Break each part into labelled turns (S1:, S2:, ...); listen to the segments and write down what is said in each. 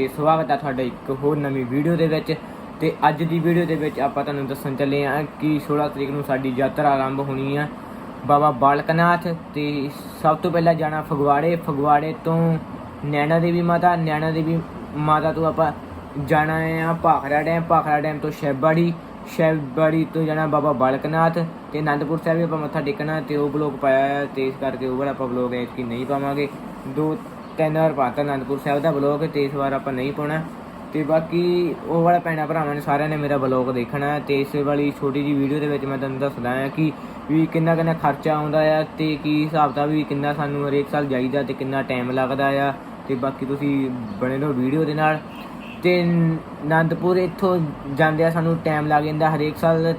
S1: ਤੇ ਸਵਾਗਤ ਹੈ ਤੁਹਾਡਾ ਇੱਕ ਹੋਰ ਨਵੀਂ ਵੀਡੀਓ ਦੇ ਵਿੱਚ। ਤੇ ਅੱਜ ਦੀ ਵੀਡੀਓ ਦੇ ਵਿੱਚ ਆਪਾਂ ਤੁਹਾਨੂੰ ਦੱਸਣ ਚੱਲੇ ਹਾਂ ਕਿ 16 ਤਰੀਕ ਨੂੰ ਸਾਡੀ ਯਾਤਰਾ ਆਰੰਭ ਹੋਣੀ ਹੈ ਬਾਬਾ ਬਾਲਕਨਾਥ ਤੇ ਸਭ ਤੋਂ ਪਹਿਲਾਂ ਜਾਣਾ ਫਗਵਾੜੇ। ਫਗਵਾੜੇ ਤੋਂ ਨੈਣਾ ਦੇਵੀ ਮਾਤਾ। ਨੈਣਾ ਦੇਵੀ ਮਾਤਾ ਤੋਂ ਆਪਾਂ ਜਾਣਾ ਹੈ ਭਾਖੜਾ ਡੈਮ। ਭਾਖੜਾ ਡੈਮ ਤੋਂ ਸ਼ੈਬਾੜੀ। ਸ਼ੈਬਾੜੀ ਤੋਂ ਜਾਣਾ ਬਾਬਾ ਬਾਲਕਨਾਥ ਤੇ ਆਨੰਦਪੁਰ ਸਾਹਿਬ ਵੀ ਆਪਾਂ ਮੱਥਾ ਟੇਕਣਾ ਤੇ ਉਹ ਬਲੌਗ ਪਾਇਆ ਹੈ ਤੇ ਇਸ ਕਰਕੇ ਉਹ ਵਾਲਾ ਆਪਾਂ ਬਲੌਗ ਐਤਕੀ ਨਹੀਂ ਪਾਵਾਂਗੇ। ਦੋ ਤਿੰਨ ਵਾਰ ਪਾਤਾ ਅਨੰਦਪੁਰ ਸਾਹਿਬ ਦਾ ਬਲੌਗ ਤੇ ਇਸ ਵਾਰ ਆਪਾਂ ਨਹੀਂ ਪਾਉਣਾ। ਤੇ ਬਾਕੀ ਉਹ ਵਾਲਾ ਭੈਣਾਂ ਭਰਾਵਾਂ ਨੇ ਸਾਰਿਆਂ ਨੇ ਮੇਰਾ ਬਲੌਗ ਦੇਖਣਾ ਹੈ ਤੇ ਇਸ ਵਾਲੀ ਛੋਟੀ ਜੀ ਵੀਡੀਓ ਦੇ ਵਿੱਚ ਮੈਂ ਤੁਹਾਨੂੰ ਦੱਸਦਾ ਹਾਂ ਕਿ ਵੀ ਕਿੰਨਾ ਕਿੰਨਾ ਖਰਚਾ ਆਉਂਦਾ ਆ ਤੇ ਕੀ ਹਿਸਾਬ ਦਾ ਵੀ ਕਿੰਨਾ ਸਾਨੂੰ ਹਰੇਕ ਸਾਲ ਜਾਈਦਾ ਤੇ ਕਿੰਨਾ ਟਾਈਮ ਲੱਗਦਾ ਆ। ਤੇ ਬਾਕੀ ਤੁਸੀਂ ਬਣੇ ਰਹੋ ਵੀਡੀਓ ਦੇ ਨਾਲ। ਤੇ ਆਨੰਦਪੁਰ ਇੱਥੋਂ ਜਾਂਦੇ ਆ ਸਾਨੂੰ ਟਾਈਮ ਲੱਗ ਜਾਂਦਾ ਹਰੇਕ ਸਾਲ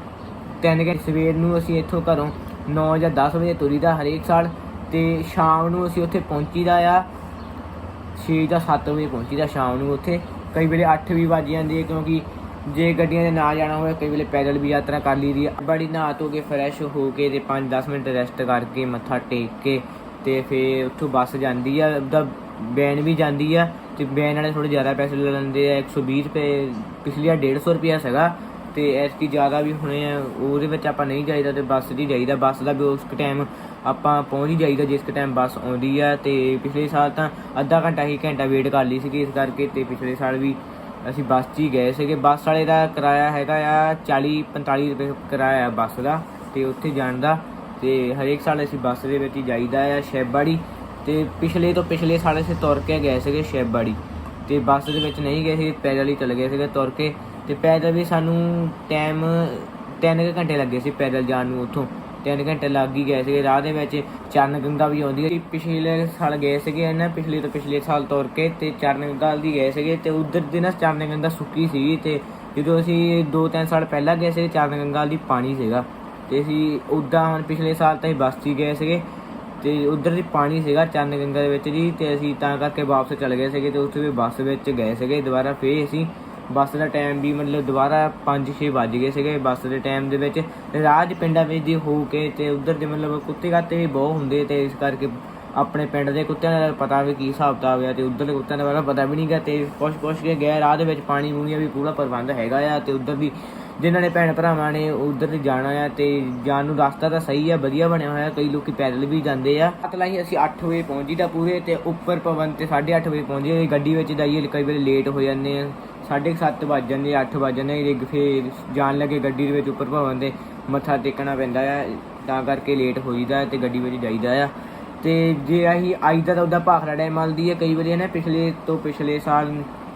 S1: ਤਿੰਨ ਘੰਟੇ ਸਵੇਰ ਨੂੰ ਅਸੀਂ ਇੱਥੋਂ ਘਰੋਂ 9 ਜਾਂ 10 ਵਜੇ ਤੁਰੀਦਾ ਹਰੇਕ ਸਾਲ। ਤੇ ਸ਼ਾਮ ਨੂੰ ਅਸੀਂ ਉੱਥੇ ਪਹੁੰਚੀਦਾ ਆ। 6 ਜਾਂ 7 ਵਜੇ ਪਹੁੰਚੀਦਾ ਸ਼ਾਮ ਨੂੰ ਉੱਥੇ। ਕਈ ਵੇਲੇ 8 ਵੀ ਵੱਜ ਜਾਂਦੀ ਹੈ ਕਿਉਂਕਿ ਜੇ ਗੱਡੀਆਂ ਦੇ ਨਾਲ ਜਾਣਾ ਹੋਵੇ, ਕਈ ਵੇਲੇ ਪੈਦਲ ਵੀ ਯਾਤਰਾ ਕਰ ਲਈਦੀ ਹੈ। ਬੜੀ ਨਹਾ ਧੋ ਕੇ ਫਰੈਸ਼ ਹੋ ਕੇ ਤੇ 5-10 ਮਿੰਟ ਰੈਸਟ ਕਰਕੇ ਮੱਥਾ ਟੇਕ ਕੇ ਤੇ ਫਿਰ ਉੱਥੋਂ ਬੱਸ ਜਾਂਦੀ ਆ ਦਾ ਬੈਨ ਵੀ ਜਾਂਦੀ ਆ ਤੇ ਬੈਨ ਵਾਲੇ ਥੋੜੇ ਜ਼ਿਆਦਾ ਪੈਸੇ ਲੈ ਲੈਂਦੇ ਆ। 120 ਰੁਪਏ, ਪਿਛਲੀ ਵਾਰ 150 ਰੁਪਿਆ ਸੀਗਾ ਤੇ ਐਤਕੀ ਜ਼ਿਆਦਾ ਵੀ ਹੋਣੇ ਆ। ਉਹਦੇ ਵਿੱਚ ਆਪਾਂ ਨਹੀਂ ਜਾਈਦਾ ਤੇ ਬੱਸ 'ਚ ਜਾਈਦਾ। ਬੱਸ ਦਾ ਵੀ ਉਸ ਟਾਈਮ ਆਪਾਂ ਪਹੁੰਚ ਹੀ ਜਾਈਦਾ ਜਿਸ ਟਾਈਮ ਬੱਸ ਆਉਂਦੀ ਆ ਤੇ ਪਿਛਲੇ ਸਾਲ ਤਾਂ ਅੱਧਾ ਘੰਟਾ ਹੀ ਘੰਟਾ ਵੇਟ ਕਰ ਲਈ ਸੀਗੀ ਇਸ ਕਰਕੇ ਤੇ ਪਿਛਲੇ ਸਾਲ ਵੀ ਅਸੀਂ ਬੱਸ 'ਚ ਹੀ ਗਏ ਸੀਗੇ। ਬੱਸ ਵਾਲੇ ਦਾ ਕਿਰਾਇਆ ਹੈਗਾ ਆ 40 45 ਰੁਪਏ ਕਿਰਾਇਆ ਆ ਬੱਸ ਦਾ ਤੇ ਉੱਥੇ ਜਾਣ ਦਾ ਤੇ ਹਰੇਕ ਸਾਲ ਅਸੀਂ ਬੱਸ ਦੇ ਵਿੱਚ ਹੀ ਜਾਈਦਾ ਆ ਸ਼ੈਬਾੜੀ ਤੇ ਪਿਛਲੇ ਤੋਂ ਪਿਛਲੇ ਸਾਲ ਅਸੀਂ ਤੁਰ ਕੇ ਗਏ ਸੀਗੇ ਸ਼ੈਬਾੜੀ ਤੇ ਬੱਸ ਦੇ ਵਿੱਚ ਨਹੀਂ ਗਏ ਸੀ, ਪੈਦਲ ਹੀ ਚਲੇ ਗਏ ਸੀਗੇ ਤੁਰ ਕੇ ਤੇ ਪੈਦਲ ਵੀ ਸਾਨੂੰ ਟਾਈਮ 3 ਘੰਟੇ ਲੱਗੇ ਸੀ ਪੈਦਲ ਜਾਣ ਨੂੰ ਉੱਥੋਂ। ਤਿੰਨ ਘੰਟੇ ਲੱਗ ਹੀ ਗਏ ਸੀਗੇ। ਰਾਹ ਦੇ ਵਿੱਚ ਚਰਨ ਗੰਗਾ ਵੀ ਆਉਂਦੀ ਹੈ ਪਿਛਲੇ ਸਾਲ ਗਏ ਸੀਗੇ ਨਾ ਪਿਛਲੇ ਤੋਂ ਪਿਛਲੇ ਸਾਲ ਤੁਰ ਕੇ ਤੇ ਚਰਨ ਗੰਗਾ ਦੀ ਗਏ ਸੀਗੇ ਤੇ ਉਧਰ ਦੀ ਨਾ ਚਰਨ ਗੰਗਾ ਸੁੱਕੀ ਸੀ ਤੇ ਜਦੋਂ ਅਸੀਂ 2-3 ਸਾਲ ਪਹਿਲਾਂ ਗਏ ਸੀ ਚਰਨ ਗੰਗਾ ਦੀ ਪਾਣੀ ਸੀਗਾ। ਤੇ ਅਸੀਂ ਉਦਾਂ ਹੁਣ ਪਿਛਲੇ ਸਾਲ ਤਾਂ ਹੀ ਬੱਸ 'ਚ ਹੀ ਗਏ ਸੀਗੇ ਤੇ ਉਧਰ ਦੀ ਪਾਣੀ ਸੀਗਾ ਚਰਨ ਗੰਗਾ ਦੇ ਵਿੱਚ ਜੀ ਤੇ ਅਸੀਂ ਤਾਂ ਕਰਕੇ ਵਾਪਸ ਚਲੇ ਗਏ ਸੀਗੇ ਤੇ ਉੱਥੇ ਵੀ ਬੱਸ ਵਿੱਚ ਗਏ ਸੀਗੇ। ਦੁਬਾਰਾ ਫੇਰ ਅਸੀਂ ਬੱਸ ਦਾ ਟਾਈਮ ਵੀ ਮਤਲਬ ਦੁਬਾਰਾ 5-6 ਵੱਜ ਗਏ ਸੀਗੇ ਬੱਸ ਦੇ ਟਾਈਮ ਦੇ ਵਿੱਚ। ਰਾਹ 'ਚ ਪਿੰਡਾਂ ਵਿੱਚ ਦੀ ਹੋ ਕੇ ਤੇ ਉਧਰ ਦੇ ਮਤਲਬ ਕੁੱਤੇ ਕਾਤੇ ਵੀ ਬਹੁਤ ਹੁੰਦੇ ਤੇ ਇਸ ਕਰਕੇ ਆਪਣੇ ਪਿੰਡ ਦੇ ਕੁੱਤਿਆਂ ਦਾ ਪਤਾ ਵੀ ਕੀ ਹਿਸਾਬ ਕਿਤਾਬ ਆ ਤੇ ਉਧਰ ਦੇ ਕੁੱਤਿਆਂ ਦਾ ਪਹਿਲਾਂ ਪਤਾ ਵੀ ਨਹੀਂ ਗਾ ਤੇ ਪੁੱਛ ਪੁੱਛ ਕੇ ਗਿਆ ਰਾਹ ਦੇ ਵਿੱਚ ਪਾਣੀ ਪੂਣੀ ਦਾ ਵੀ ਪੂਰਾ ਪ੍ਰਬੰਧ ਹੈਗਾ ਆ ਤੇ ਉਧਰ ਵੀ ਜਿਨ੍ਹਾਂ ਨੇ ਭੈਣ ਭਰਾਵਾਂ ਨੇ ਉਧਰ ਦੀ ਜਾਣਾ ਆ ਤੇ ਜਾਣ ਨੂੰ ਰਸਤਾ ਤਾਂ ਸਹੀ ਆ, ਵਧੀਆ ਬਣਿਆ ਹੋਇਆ, ਕਈ ਲੋਕੀ ਪੈਦਲ ਵੀ ਜਾਂਦੇ ਆ। ਮਤਲਬ ਹੀ ਅਸੀਂ 8 ਵਜੇ ਪਹੁੰਚੀਦਾ ਪੂਰੇ ਤੇ ਉੱਪਰ ਪਵਨ ਤੇ 8:30 ਵਜੇ ਪਹੁੰਚੇ, ਗੱਡੀ ਵਿੱਚ ਜਾਈਏ ਕਈ ਵੇਲੇ ਲੇਟ ਹੋ ਜਾਂਦੇ ਆ। 7:30 ਵੱਜ ਜਾਂਦੇ 8 ਵੱਜ ਜਾਂਦੇ ਰਿਗ ਫੇਰ ਜਾਣ ਲੱਗੇ ਗੱਡੀ ਦੇ ਵਿੱਚ ਉੱਪਰ ਭਵਨ ਦੇ, ਮੱਥਾ ਟੇਕਣਾ ਪੈਂਦਾ ਆ, ਤਾਂ ਕਰਕੇ ਲੇਟ ਹੋਈਦਾ ਤੇ ਗੱਡੀ ਵਿੱਚ ਜਾਈਦਾ ਆ। ਤੇ ਜੇ ਅਸੀਂ ਅੱਜ ਦਾ ਤਾਂ ਉਹਦਾ ਭਾਖੜਾ ਡੈਮ ਮਲਦੀ ਹੈ ਕਈ ਵਾਰੀ ਨਾ ਪਿਛਲੇ ਤੋਂ ਪਿਛਲੇ ਸਾਲ,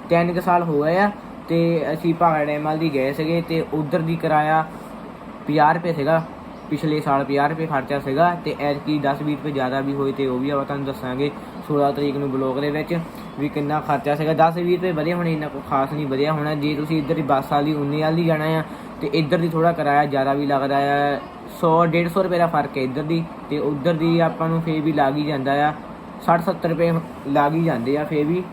S1: ਤਿੰਨ ਕੁ ਸਾਲ ਹੋ ਗਏ ਆ, ਤੇ ਅਸੀਂ ਭਾਖੜਾ ਡੈਮ ਮਲ ਗਏ ਸੀਗੇ ਤੇ ਉਧਰ ਦੀ ਕਿਰਾਇਆ 50 ਰੁਪਏ ਸੀਗਾ, ਪਿਛਲੇ ਸਾਲ 50 ਰੁਪਏ ਖਰਚਾ ਸੀਗਾ ਤੇ ਐਤਕੀ 10 20 ਰੁਪਏ ਜ਼ਿਆਦਾ ਵੀ ਹੋਏ ਤੇ ਉਹ ਵੀ ਆਪਾਂ ਤੁਹਾਨੂੰ ਦੱਸਾਂਗੇ 16 ਤਰੀਕ ਨੂੰ ਬਲੌਗ ਦੇ ਵਿੱਚ। ਵੀ ਕਿੰਨਾ ਖਰਚਾ ਸੀਗਾ। 10 20 ਰੁਪਏ ਵਧੀਆ ਹੋਣੇ, ਇੰਨਾ ਕੋਈ ਖਾਸ ਨਹੀਂ, ਵਧੀਆ ਹੋਣਾ। ਜੇ ਤੁਸੀਂ ਇੱਧਰ ਦੀ ਬੱਸ ਵਾਲੀ, ਉਨੇ ਵਾਲੀ ਜਾਣਾ ਆ, ਤੇ ਇੱਧਰ ਦੀ ਥੋੜਾ ਕਿਰਾਇਆ ਜ਼ਿਆਦਾ ਵੀ ਲੱਗਦਾ ਆ। 100 150 ਰੁਪਏ ਦਾ ਫ਼ਰਕ ਹੈ ਇੱਧਰ ਦੀ, ਤੇ ਉੱਧਰ ਦੀ ਆਪਾਂ ਨੂੰ ਫੇਰ ਵੀ ਲੱਗ ਹੀ ਜਾਂਦਾ ਆ। 60 70 ਰੁਪਏ ਲੱਗ ਹੀ ਜਾਂਦੇ ਆ ਫੇਰ ਵੀ।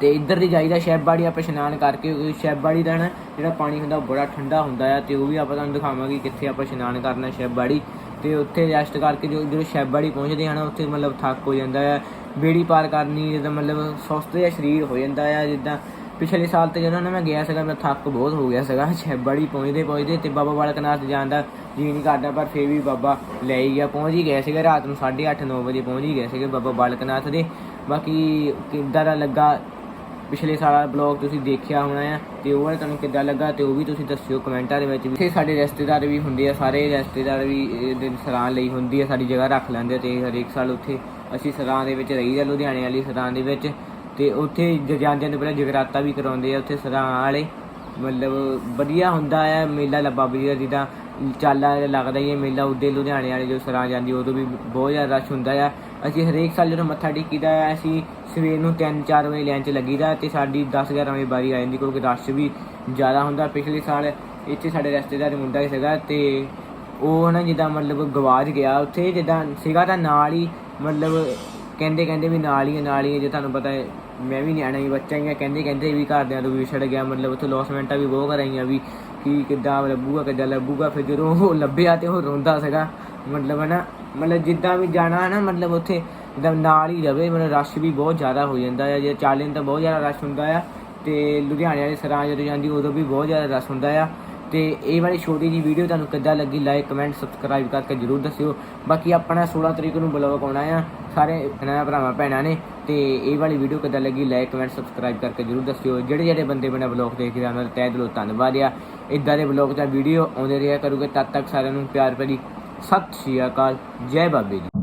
S1: ਤੇ ਇੱਧਰ ਦੀ ਜਾਈਦਾ ਸ਼ੈਬਾੜੀ ਆਪਾਂ ਇਸ਼ਨਾਨ ਕਰਕੇ, ਉਹ ਦਾ ਨਾ ਜਿਹੜਾ ਪਾਣੀ ਹੁੰਦਾ ਉਹ ਬੜਾ ਠੰਡਾ ਹੁੰਦਾ ਆ, ਤੇ ਉਹ ਵੀ ਆਪਾਂ ਤੁਹਾਨੂੰ ਦਿਖਾਵਾਂਗੇ ਕਿੱਥੇ ਆਪਾਂ ਇਸ਼ਨਾਨ ਕਰਨਾ ਸ਼ੈਬਾੜੀ ਤੇ ਉੱਥੇ ਰੈਸਟ ਕਰਕੇ ਜੋ, ਜਦੋਂ ਸ਼ੈਬਾੜੀ ਪਹੁੰਚਦੇ ਹਨ ਉੱਥੇ ਮਤਲਬ ਥੱਕ ਹੋ ਜਾਂਦਾ ਆ। ਬੇੜੀ ਪਾਰ ਕਰਨੀ, ਜਿੱਦਾਂ ਮਤਲਬ ਸੁਸਤ ਜਿਹਾ ਸਰੀਰ ਹੋ ਜਾਂਦਾ ਆ, ਜਿੱਦਾਂ ਪਿਛਲੇ ਸਾਲ ਤੇ ਜਦੋਂ ਨਾ ਮੈਂ ਗਿਆ ਸੀਗਾ ਮੈਂ ਥੱਕ ਬਹੁਤ ਹੋ ਗਿਆ ਸੀਗਾ ਸ਼ੈਬਾੜੀ ਪਹੁੰਚਦੇ ਪਹੁੰਚਦੇ ਤੇ ਬਾਬਾ ਬਾਲਕ ਨਾਥ ਜਾਣ ਦਾ ਜੀ ਨਹੀਂ ਕਰਦਾ, ਪਰ ਫੇਰ ਵੀ ਬਾਬਾ ਲੈ ਹੀ ਗਿਆ, ਪਹੁੰਚ ਹੀ ਗਏ ਸੀਗੇ, ਰਾਤ ਨੂੰ 8:30 9 ਵਜੇ ਪਹੁੰਚ ਹੀ ਗਏ ਸੀਗੇ ਬਾਬਾ ਬਾਲਕ ਨਾਥ ਦੇ। ਬਾਕੀ ਕਿੱਦਾਂ ਦਾ ਲੱਗਾ ਪਿਛਲੇ ਸਾਲ ਬਲੌਗ ਤੁਸੀਂ ਦੇਖਿਆ ਹੋਣਾ ਆ, ਤੇ ਉਹ ਤੁਹਾਨੂੰ ਕਿੱਦਾਂ ਲੱਗਾ, ਤੇ ਉਹ ਵੀ ਤੁਸੀਂ ਦੱਸਿਓ ਕਮੈਂਟਾਂ ਦੇ ਵਿੱਚ ਵੀ। ਇੱਥੇ ਸਾਡੇ ਰਿਸ਼ਤੇਦਾਰ ਵੀ ਹੁੰਦੇ ਆ, ਸਾਰੇ ਰਿਸ਼ਤੇਦਾਰ ਵੀ ਇਹਦੇ ਸਰਾਂ ਲਈ ਹੁੰਦੀ ਆ, ਸਾਡੀ ਜਗ੍ਹਾ ਰੱਖ ਲੈਂਦੇ ਆ, ਤੇ ਹਰੇਕ ਸਾਲ ਉੱਥੇ ਅਸੀਂ ਸਰਾਂ ਦੇ ਵਿੱਚ ਰਹੀਦਾ, ਲੁਧਿਆਣੇ ਵਾਲੀ ਸਰਾਂ ਦੇ ਵਿੱਚ। ਤੇ ਉੱਥੇ ਜ- ਜਾਂਦਿਆਂ ਤੋਂ ਪਹਿਲਾਂ ਜਗਰਾਤਾ ਵੀ ਕਰਾਉਂਦੇ ਆ, ਉੱਥੇ ਸਰਾਂ ਵਾਲੇ। ਮਤਲਬ ਵਧੀਆ ਹੁੰਦਾ ਆ, ਮੇਲਾ ਲੱਭਾ ਵਧੀਆ, ਜਿੱਦਾਂ ਚਾਲਾ ਲੱਗਦਾ ਹੀ ਹੈ ਮੇਲਾ ਉੱਦੇ ਲੁਧਿਆਣੇ ਵਾਲੇ ਜੋ ਸਰਾਂ ਜਾਂਦੀ ਉਦੋਂ ਵੀ ਬਹੁਤ ਜ਼ਿਆਦਾ ਰਸ਼ ਹੁੰਦਾ ਆ। ਅਸੀਂ ਹਰੇਕ ਸਾਲ ਜਦੋਂ ਮੱਥਾ ਟੇਕੀਦਾ ਆ ਅਸੀਂ ਸਵੇਰ ਨੂੰ 3-4 ਵਜੇ ਲਾਈਨ 'ਚ ਲੱਗੀਦਾ ਤੇ ਸਾਡੀ 10-11 ਵਜੇ ਵਾਰੀ ਆ ਜਾਂਦੀ, ਕਿਉਂਕਿ ਰਸ਼ ਵੀ ਜ਼ਿਆਦਾ ਹੁੰਦਾ। ਪਿਛਲੇ ਸਾਲ ਇੱਥੇ ਸਾਡੇ ਰਿਸ਼ਤੇਦਾਰ ਮੁੰਡਾ ਹੀ ਸੀਗਾ ਤੇ ਉਹ ਨਾ ਜਿੱਦਾਂ ਮਤਲਬ ਗਵਾਚ ਗਿਆ, ਉੱਥੇ ਜਿੱਦਾਂ ਸੀਗਾ ਤਾਂ ਨਾਲ ਹੀ ਮਤਲਬ ਕਹਿੰਦੇ ਕਹਿੰਦੇ ਵੀ ਨਾਲ ਹੀ ਹੈ, ਨਾਲ ਹੀ ਹੈ, ਜੇ ਤੁਹਾਨੂੰ ਪਤਾ ਹੈ ਮੈਂ ਵੀ ਨਿਆਣਾ ਹੀ ਬੱਚਾ ਹੀ ਆ ਕਹਿੰਦੇ ਕਹਿੰਦੇ ਵੀ ਘਰਦਿਆਂ ਤੋਂ ਵੀ ਛੱਡ ਗਿਆ ਮਤਲਬ ਉੱਥੇ ਲੌਸਮੈਂਟਾਂ ਵੀ ਬਹੁਤ ਕਰਾਈਆਂ ਵੀ ਕਿ ਕਿੱਦਾਂ ਲੱਭੂਗਾ ਕਿੱਦਾਂ ਲੱਭੂਗਾ ਫਿਰ ਜਦੋਂ ਉਹ ਲੱਭਿਆ ਤੇ ਉਹ ਰੋਂਦਾ ਸੀਗਾ ਮਤਲਬ ਹੈ ਨਾ ਮਤਲਬ ਜਿੱਦਾਂ ਵੀ ਜਾਣਾ ਹੈ ਨਾ ਮਤਲਬ ਉੱਥੇ ਇਹਦਾ ਨਾਲ ਹੀ ਰਵੇ ਮਤਲਬ ਰਸ਼ ਵੀ ਬਹੁਤ ਜ਼ਿਆਦਾ ਹੋ ਜਾਂਦਾ ਹੈ ਜੇ ਚਾਲੀਨ ਤਾਂ ਬਹੁਤ ਜ਼ਿਆਦਾ ਰਸ਼ ਹੁੰਦਾ ਆ ਤੇ ਲੁਧਿਆਣੇ ਵਾਲੀ ਸਰਾਂ ਜਦੋਂ ਜਾਂਦੀ ਉਦੋਂ ਵੀ ਬਹੁਤ ਜ਼ਿਆਦਾ ਰਸ਼ ਹੁੰਦਾ ਆ ਤੇ ਇਹ ਵਾਲੀ ਛੋਟੀ ਜੀ ਵੀਡੀਓ ਤੁਹਾਨੂੰ ਕਿੱਦਾਂ ਲੱਗੀ ਲਾਈਕ ਕਮੈਂਟ ਸਬਸਕ੍ਰਾਈਬ ਕਰਕੇ ਜਰੂਰ ਦੱਸਿਓ। ਬਾਕੀ ਆਪਣਾ 16 ਤਰੀਕ ਨੂੰ ਬਲੌਗ ਆਉਣਾ ਆ। ਸਾਰੇ ਇਹਨਾਂ ਭਰਾਵਾਂ, ਭੈਣਾਂ ਨੇ। ਤੇ ਇਹ ਵਾਲੀ ਵੀਡੀਓ ਕਿੱਦਾਂ ਲੱਗੀ ਲਾਈਕ ਕਮੈਂਟ ਸਬਸਕ੍ਰਾਈਬ ਕਰਕੇ ਜਰੂਰ ਦੱਸਿਓ। ਜਿਹੜੇ ਜਿਹੜੇ ਬੰਦੇ ਬਿਨਾ ਬਲੌਗ ਦੇਖਦੇ ਆ, ਉਹਨਾਂ ਦਾ ਤਹਿ ਦਿਲੋਂ ਧੰਨਵਾਦ ਆ। ਇਦਾਂ ਦੇ ਬਲੌਗ ਜਾਂ ਵੀਡੀਓ ਆਉਂਦੇ ਰਿਹਾ ਕਰੂਗੇ, ਤਦ ਤੱਕ ਸਾਰਿਆਂ ਨੂੰ ਪਿਆਰ ਭਰੀ ਸਤਿ ਸ਼੍ਰੀ ਅਕਾਲ। ਜੈ ਬਾਬੇ ਜੀ।